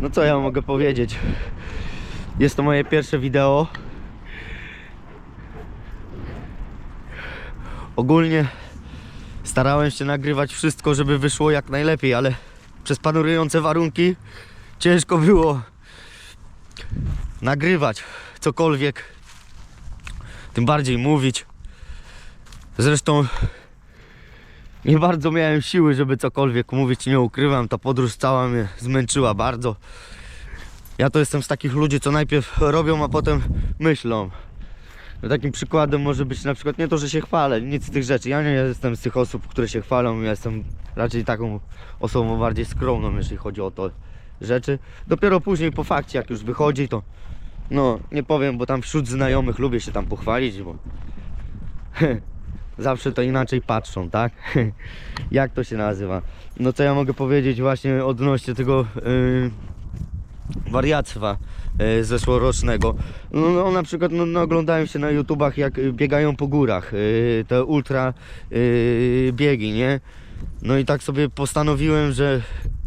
No co ja mogę powiedzieć? Jest to moje pierwsze wideo. Ogólnie starałem się nagrywać wszystko, żeby wyszło jak najlepiej, ale przez panujące warunki ciężko było nagrywać cokolwiek, tym bardziej mówić. Zresztą nie bardzo miałem siły, żeby cokolwiek mówić, nie ukrywam. Ta podróż cała mnie zmęczyła bardzo. Ja to jestem z takich ludzi, co najpierw robią, a potem myślą. No takim przykładem może być na przykład nie to, że się chwalę, nic z tych rzeczy. Ja nie jestem z tych osób, które się chwalą. Ja jestem raczej taką osobą bardziej skromną, jeśli chodzi o to rzeczy. Dopiero później po fakcie, jak już wychodzi, to no nie powiem, bo tam wśród znajomych lubię się tam pochwalić, bo zawsze to inaczej patrzą, tak? Jak to się nazywa? No co ja mogę powiedzieć właśnie odnośnie tego yy, wariactwa yy, zeszłorocznego. No, no na przykład no, no, oglądałem się na YouTubach jak biegają po górach, yy, te ultra yy, biegi, nie? No i tak sobie postanowiłem, że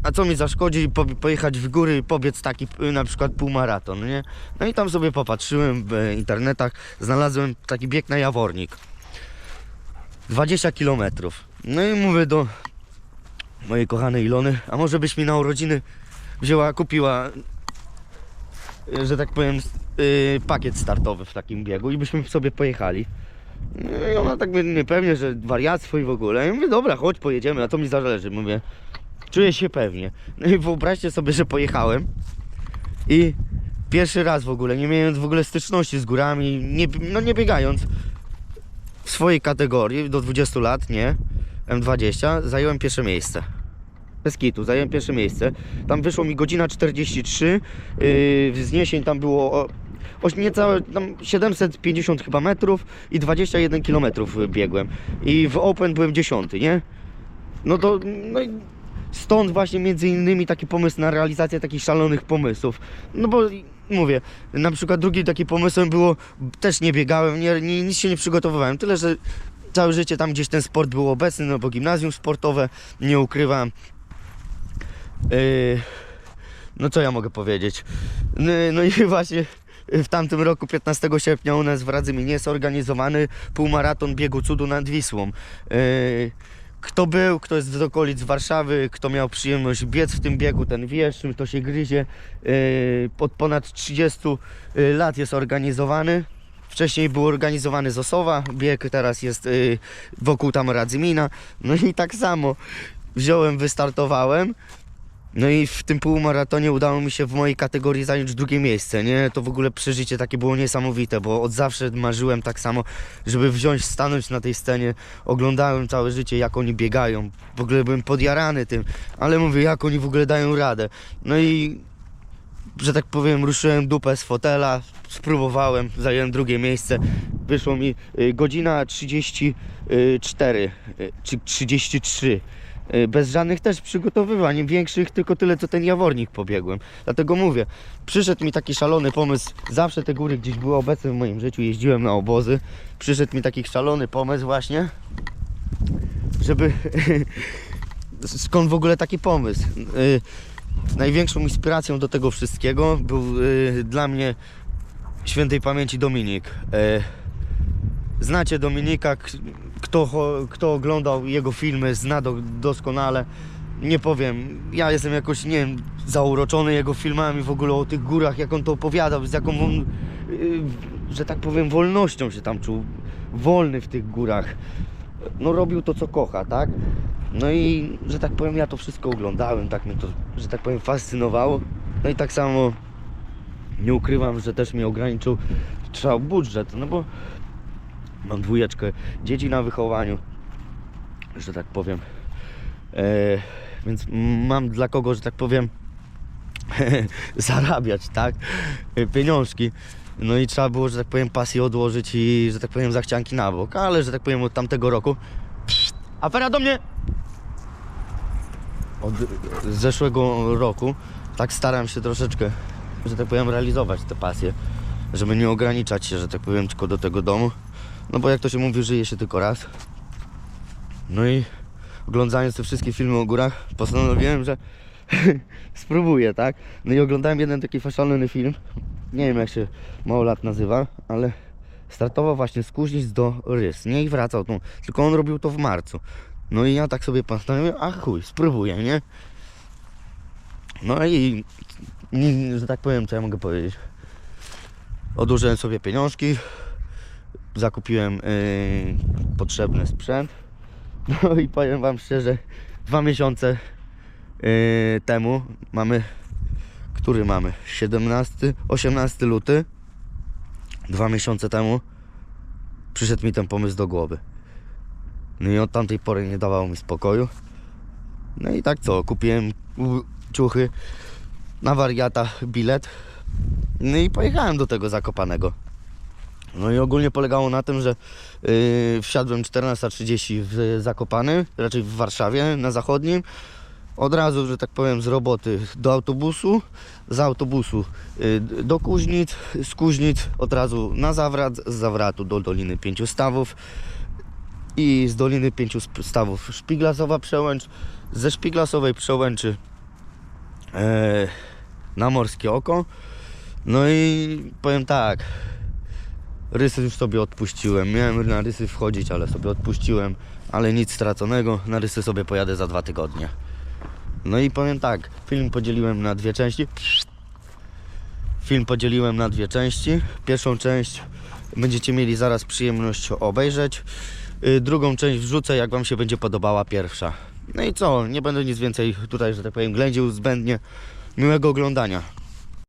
a co mi zaszkodzi po, pojechać w góry i pobiec taki y, na przykład półmaraton, nie? No i tam sobie popatrzyłem w internetach, znalazłem taki bieg na Jawornik. 20 km. No i mówię do mojej kochanej Ilony, a może byś mi na urodziny wzięła, kupiła, y, że tak powiem, y, pakiet startowy w takim biegu i byśmy sobie pojechali. No I ona tak mnie niepewnie, że wariactwo i w ogóle. Ja mówię, dobra, chodź, pojedziemy, a co mi zależy? Mówię, czuję się pewnie. No i wyobraźcie sobie, że pojechałem i pierwszy raz w ogóle, nie mając w ogóle styczności z górami, nie, no nie biegając, w swojej kategorii do 20 lat, nie, M20, zająłem pierwsze miejsce. Bez kitu, zająłem pierwsze miejsce. Tam wyszło mi godzina 43, yy, wzniesień tam było o, o niecałe tam 750 chyba metrów i 21 kilometrów biegłem. I w Open byłem 10, nie? No to, no stąd właśnie między innymi taki pomysł na realizację takich szalonych pomysłów. No bo mówię, na przykład drugi taki pomysłem było, też nie biegałem, nie, nie, nic się nie przygotowywałem, tyle że całe życie tam gdzieś ten sport był obecny, no bo gimnazjum sportowe, nie ukrywam. Yy, no co ja mogę powiedzieć? No, no i właśnie w tamtym roku, 15 sierpnia u nas w Radzyminie jest organizowany półmaraton biegu cudu nad Wisłą. Yy, kto był, kto jest z okolic Warszawy, kto miał przyjemność biec w tym biegu, ten wie, czym to się gryzie. Yy, Od ponad 30 lat jest organizowany. Wcześniej był organizowany z Osowa, bieg teraz jest yy, wokół tam Radzymina. No i tak samo wziąłem, wystartowałem. No i w tym półmaratonie udało mi się w mojej kategorii zająć drugie miejsce, nie? To w ogóle przeżycie takie było niesamowite, bo od zawsze marzyłem tak samo, żeby wziąć, stanąć na tej scenie. Oglądałem całe życie, jak oni biegają. W ogóle byłem podjarany tym, ale mówię, jak oni w ogóle dają radę. No i, że tak powiem, ruszyłem dupę z fotela, spróbowałem, zająłem drugie miejsce. Wyszło mi y, godzina 34, y, czy 33. Y, bez żadnych też przygotowywań większych, tylko tyle co ten jawornik pobiegłem. Dlatego mówię, przyszedł mi taki szalony pomysł, zawsze te góry gdzieś były obecne w moim życiu, jeździłem na obozy, przyszedł mi taki szalony pomysł właśnie, żeby... Skąd w ogóle taki pomysł? Y, Największą inspiracją do tego wszystkiego był y, dla mnie świętej pamięci Dominik. Znacie Dominika, kto, kto oglądał jego filmy, zna do, doskonale. Nie powiem, ja jestem jakoś, nie wiem, zauroczony jego filmami w ogóle o tych górach, jak on to opowiadał, z jaką on, yy, że tak powiem, wolnością się tam czuł. Wolny w tych górach. No robił to, co kocha, tak? No i, że tak powiem, ja to wszystko oglądałem, tak mnie to, że tak powiem, fascynowało. No i tak samo nie ukrywam, że też mnie ograniczył trzeba budżet, no bo Mam dwójeczkę dzieci na wychowaniu, że tak powiem. E, więc mam dla kogo, że tak powiem, zarabiać, tak? E, Pieniążki. No i trzeba było, że tak powiem, pasję odłożyć i, że tak powiem, zachcianki na bok. Ale, że tak powiem, od tamtego roku. Psst, afera do mnie! Od zeszłego roku tak staram się troszeczkę, że tak powiem, realizować te pasje. Żeby nie ograniczać się, że tak powiem, tylko do tego domu. No bo jak to się mówi, żyje się tylko raz. No i oglądając te wszystkie filmy o górach, postanowiłem, że spróbuję, tak? No i oglądałem jeden taki faszalny film, nie wiem jak się mało lat nazywa, ale startował właśnie z Kuźnic do Rys, nie? I wracał tu, tylko on robił to w marcu. No i ja tak sobie postanowiłem, a chuj, spróbuję, nie? No i, że tak powiem, co ja mogę powiedzieć. Odłożyłem sobie pieniążki, zakupiłem yy, potrzebny sprzęt. No i powiem Wam szczerze, dwa miesiące yy, temu mamy, który mamy? 17, 18 luty. Dwa miesiące temu przyszedł mi ten pomysł do głowy. No i od tamtej pory nie dawało mi spokoju. No i tak co, kupiłem ciuchy na wariata, bilet. No i pojechałem do tego Zakopanego. No i ogólnie polegało na tym, że yy, wsiadłem 14.30 w Zakopany, raczej w Warszawie, na zachodnim. Od razu, że tak powiem, z roboty do autobusu, z autobusu yy, do Kuźnic, z Kuźnic od razu na Zawrat, z Zawratu do Doliny Pięciu Stawów i z Doliny Pięciu Stawów Szpiglasowa Przełęcz, ze Szpiglasowej Przełęczy e, na Morskie Oko. No i powiem tak, rysy już sobie odpuściłem. Miałem na rysy wchodzić, ale sobie odpuściłem, ale nic straconego. Na rysy sobie pojadę za dwa tygodnie. No i powiem tak, film podzieliłem na dwie części. Film podzieliłem na dwie części. Pierwszą część będziecie mieli zaraz przyjemność obejrzeć. Y, Drugą część wrzucę, jak Wam się będzie podobała pierwsza. No i co, nie będę nic więcej tutaj, że tak powiem, ględził zbędnie. Miłego oglądania.